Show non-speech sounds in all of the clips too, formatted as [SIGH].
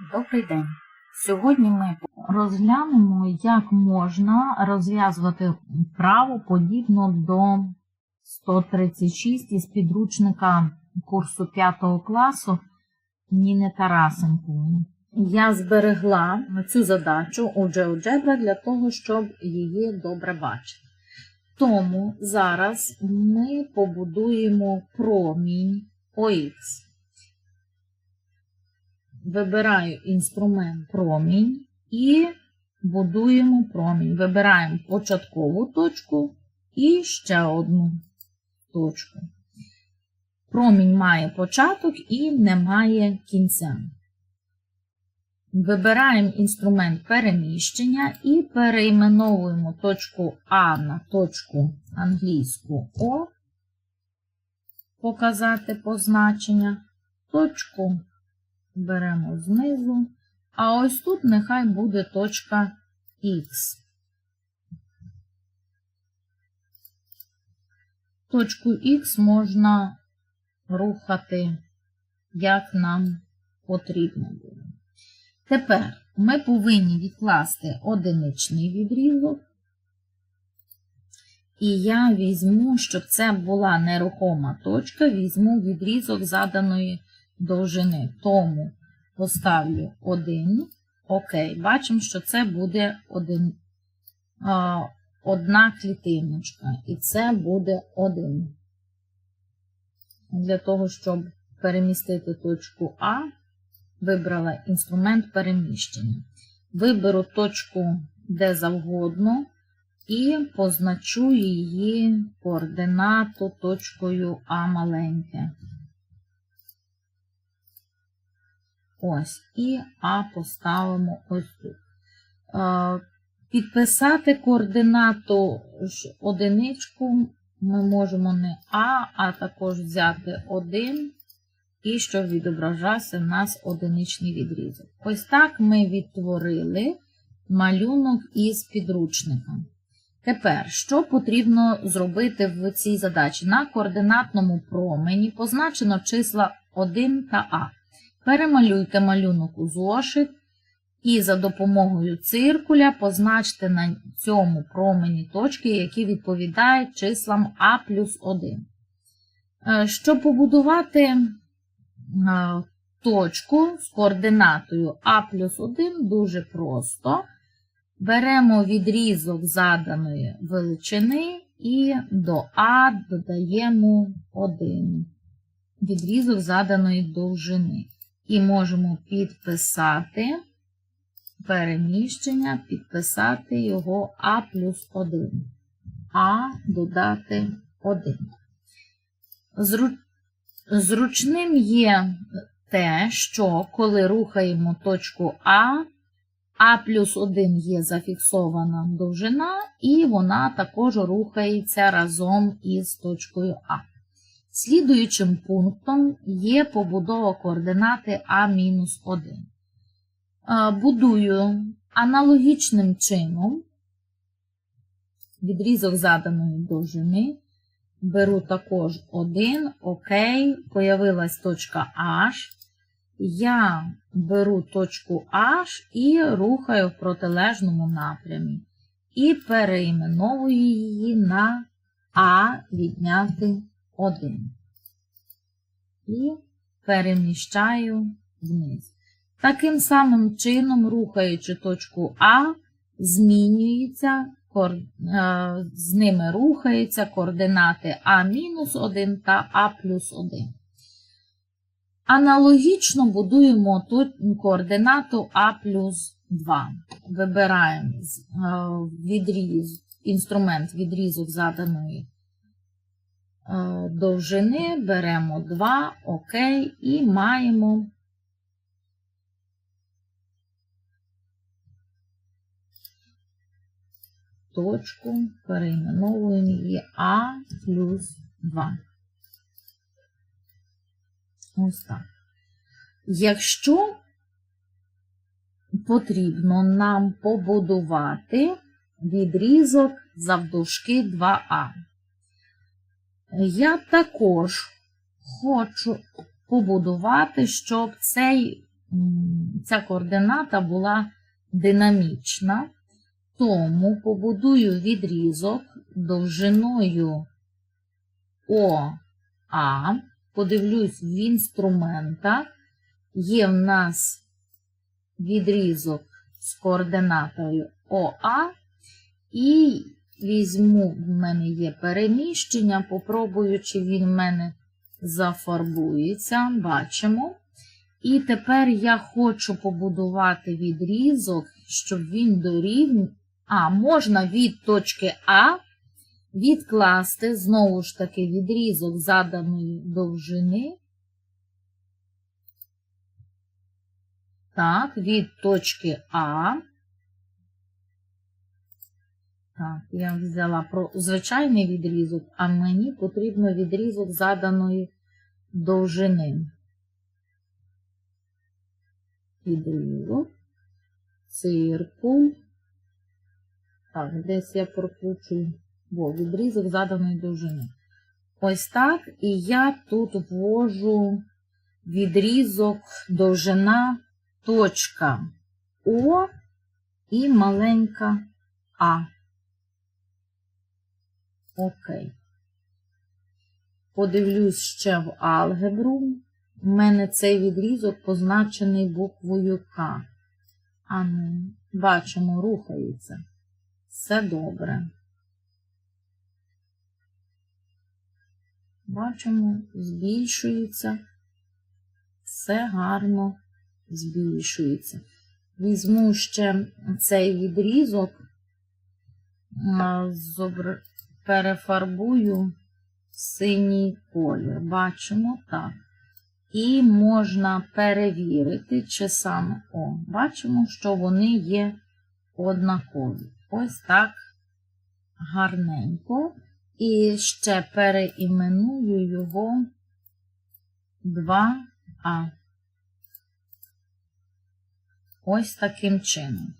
Добрий день. Сьогодні ми розглянемо, як можна розв'язувати вправу подібно до 136 із підручника курсу 5 класу Ніни Тарасенкової. Я зберегла цю задачу у GeoGebra для того, щоб її добре бачити. Тому зараз ми побудуємо промінь OX. Вибираю інструмент промінь і будуємо промінь. Вибираємо початкову точку і ще одну точку. Промінь має початок і не має кінця. Вибираємо інструмент переміщення і перейменовуємо точку А на точку англійську О, показати позначення, точку беремо знизу, а ось тут нехай буде точка Х. Точку Х можна рухати, як нам потрібно буде. Тепер ми повинні відкласти одиничний відрізок. І я візьму, щоб це була нерухома точка, візьму відрізок заданої довжини. Тому поставлю 1. Окей, бачимо, що це буде один, одна клітиночка. І це буде 1. Для того, щоб перемістити точку А, вибрала інструмент переміщення. Виберу точку де завгодно і позначу її координату точкою А маленьке. Ось, і А поставимо ось тут. Підписати координату одиничку ми можемо не А, а також взяти 1, і щоб відображався в нас одиничний відрізок. Ось так ми відтворили малюнок із підручника. Тепер, що потрібно зробити в цій задачі? На координатному промені позначено числа 1 та А. Перемалюйте малюнок у зошит і за допомогою циркуля позначте на цьому промені точки, які відповідають числам А плюс 1. Щоб побудувати точку з координатою А плюс 1 дуже просто. Беремо відрізок заданої величини і до А додаємо 1. Відрізок заданої довжини. І можемо підписати переміщення, підписати його А плюс 1. А додати 1. Зручним є те, що коли рухаємо точку А, А плюс 1 є зафіксована довжина, і вона також рухається разом із точкою А. Слідуючим пунктом є побудова координати А-1. Будую аналогічним чином відрізок заданої довжини. Беру також 1, ОК, появилась точка H. Я беру точку H і рухаю в протилежному напрямі. І переіменовую її на А відняти 1. І переміщаю вниз. Таким самим чином, рухаючи точку А, змінюється, з ними рухаються координати А-1 та А плюс 1. Аналогічно будуємо тут координату А плюс 2. Вибираємо відріз, інструмент відрізок заданої довжини, беремо 2, ОК, і маємо точку, перейменовуємо її А плюс 2. Ось так. Якщо потрібно нам побудувати відрізок завдовжки 2А, я також хочу побудувати, щоб цей ця координата була динамічна, тому побудую відрізок довжиною ОА, подивлюсь в інструментах, є в нас відрізок з координатою ОА, і візьму, в мене є переміщення, попробую, чи він в мене зафарбується, бачимо. І тепер я хочу побудувати відрізок, щоб він дорівнював. А, можна від точки А відкласти знову ж таки відрізок заданої довжини. Так, від точки А. Так, я взяла про звичайний відрізок, а мені потрібно відрізок заданої довжини. Відрізок, циркуль. Так, десь я прокручую, бо відрізок заданої довжини. Ось так. І я тут ввожу відрізок довжина точка О і маленька А. Окей. Подивлюсь ще в алгебру. У мене цей відрізок позначений буквою К. А ну, бачимо, рухається. Все добре. Бачимо, збільшується. Все гарно збільшується. Візьму ще цей відрізок. Перефарбую в синій колір. Бачимо так. І можна перевірити, чи саме О, бачимо, що вони є однакові. Ось так гарненько. І ще переіменую його 2А. Ось таким чином.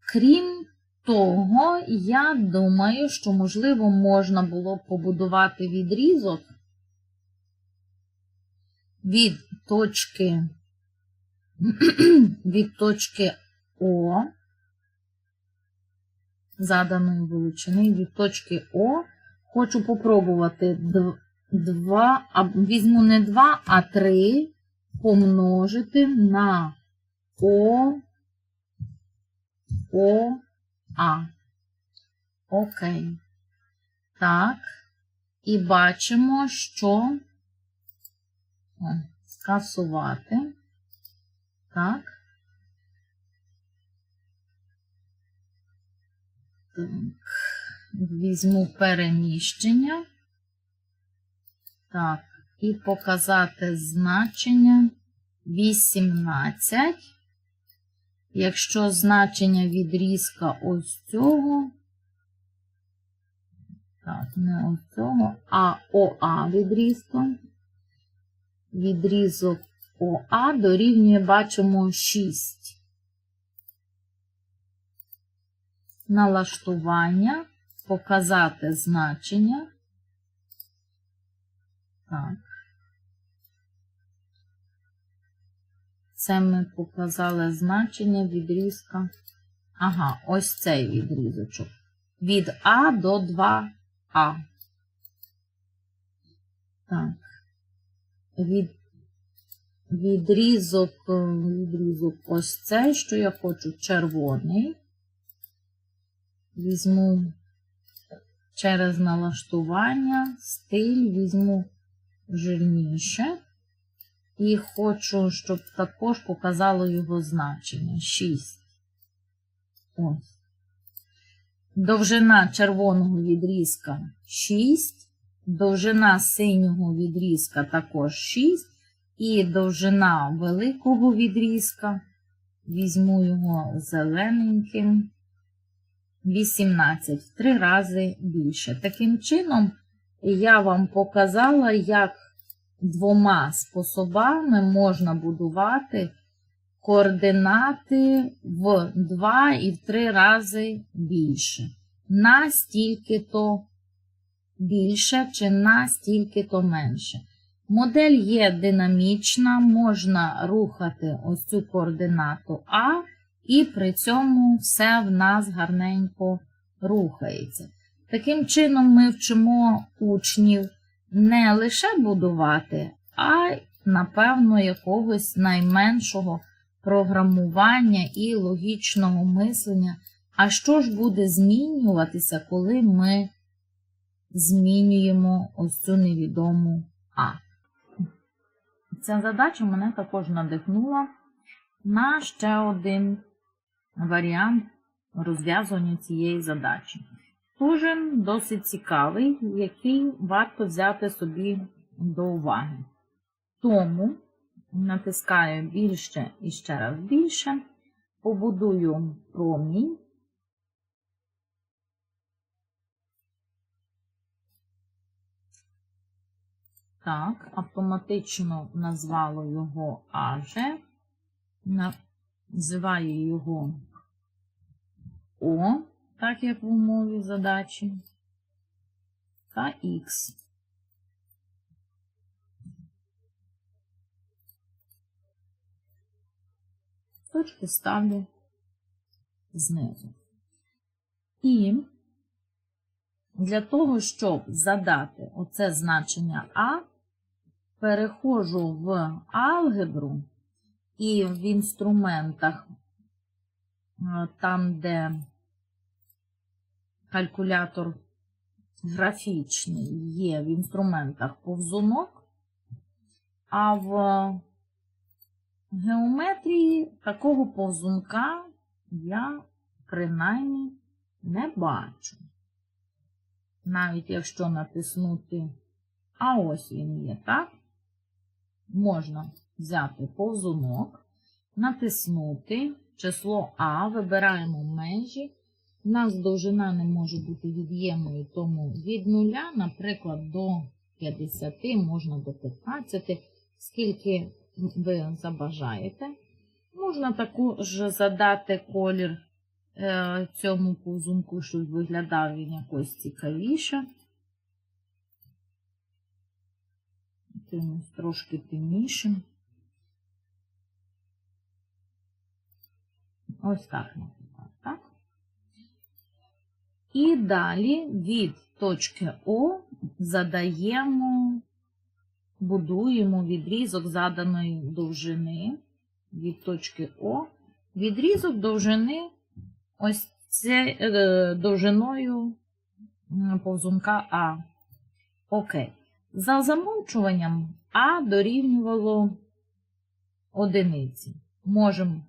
Крім того, я думаю, що, можливо, можна було б побудувати відрізок від точки [CLEARS THROAT] від точки О, заданої величини, від точки О, хочу попробувати 2, а візьму не 2, а 3 помножити на О, О, А. Окей. Так. І бачимо, що О, скасувати. Так. Так. Візьму переміщення. Так, і показати значення 18. Якщо значення відрізка ось цього, так, не ось цього, а ОА відрізка, відрізок ОА дорівнює, бачимо, 6. Налаштування, показати значення. Так. Це ми показали значення відрізка. Ага, ось цей відрізочок. Від А до 2А. Так. Від, відрізок, відрізок ось цей, що я хочу, червоний. Візьму через налаштування, стиль, візьму жирніше. І хочу, щоб також показало його значення 6. Ось. Довжина червоного відрізка 6, довжина синього відрізка також 6, і довжина великого відрізка, візьму його зелененьким, 18, в 3 рази більше. Таким чином, я вам показала, як двома способами можна будувати координати в 2 і в 3 рази більше. Настільки то більше чи настільки то менше. Модель є динамічна, можна рухати ось цю координату А, і при цьому все в нас гарненько рухається. Таким чином, ми вчимо учнів не лише будувати, а напевно, якогось найменшого програмування і логічного мислення. А що ж буде змінюватися, коли ми змінюємо ось цю невідому А? Ця задача мене також надихнула на ще один варіант розв'язування цієї задачі. Дуже досить цікавий, який варто взяти собі до уваги. Тому натискаю більше і ще раз більше, побудую промінь. Так, автоматично назвало його аже, називаю його О, так як в умові задачі, та Х. Точки ставлю знизу. І для того, щоб задати оце значення А, переходжу в алгебру і в інструментах, там, де калькулятор графічний є в інструментах повзунок, а в геометрії такого повзунка я принаймні не бачу. Навіть якщо натиснути, а ось він є, так? Можна взяти повзунок, натиснути число А, вибираємо межі. У нас довжина не може бути від'ємною, тому від 0, наприклад, до 50, можна до 15, скільки ви забажаєте. Можна також задати колір е, цьому повзунку, щоб виглядав він якось цікавіше. Якимось трошки темнішим. Ось так? І далі від точки О задаємо, будуємо відрізок заданої довжини від точки О. Відрізок довжини ось це е, довжиною повзунка А. Окей. За замовчуванням А дорівнювало одиниці. Можемо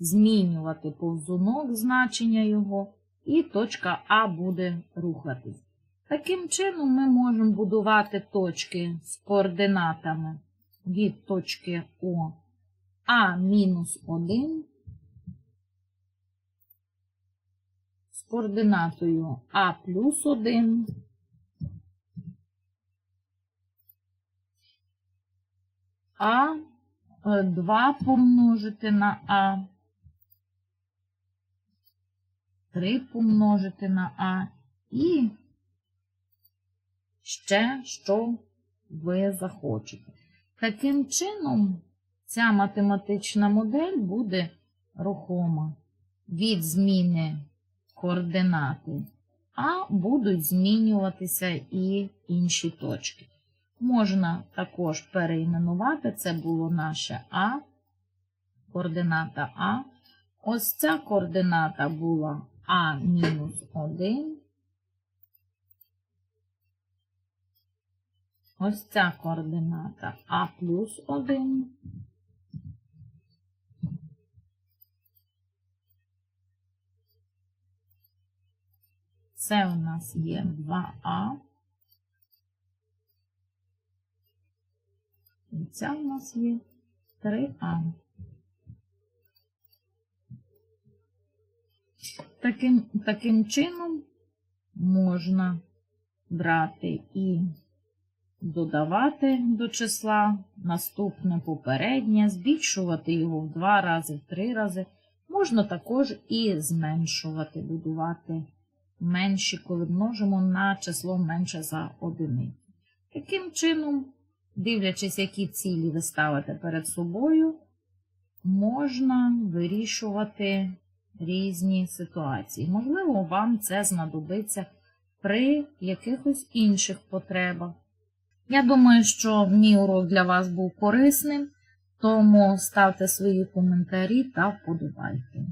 змінювати повзунок, значення його, і точка А буде рухатись. Таким чином, ми можемо будувати точки з координатами від точки О А-1 з координатою А плюс 1. А 2 помножити на А, 3 помножити на А і ще, що ви захочете. Таким чином, ця математична модель буде рухома від зміни координати, а будуть змінюватися і інші точки. Можна також переіменувати, це було наше А, координата А. Ось ця координата була А мінус 1. Ось ця координата А плюс 1. Це у нас є 2А. І ця у нас є 3А. Таким, таким чином можна брати і додавати до числа наступне попереднє, збільшувати його в два рази, в три рази. Можна також і зменшувати, будувати менші, коли множимо на число менше за одиницю. Таким чином, дивлячись, які цілі ви ставите перед собою, можна вирішувати різні ситуації. Можливо, вам це знадобиться при якихось інших потребах. Я думаю, що мій урок для вас був корисним, тому ставте свої коментарі та вподобайки.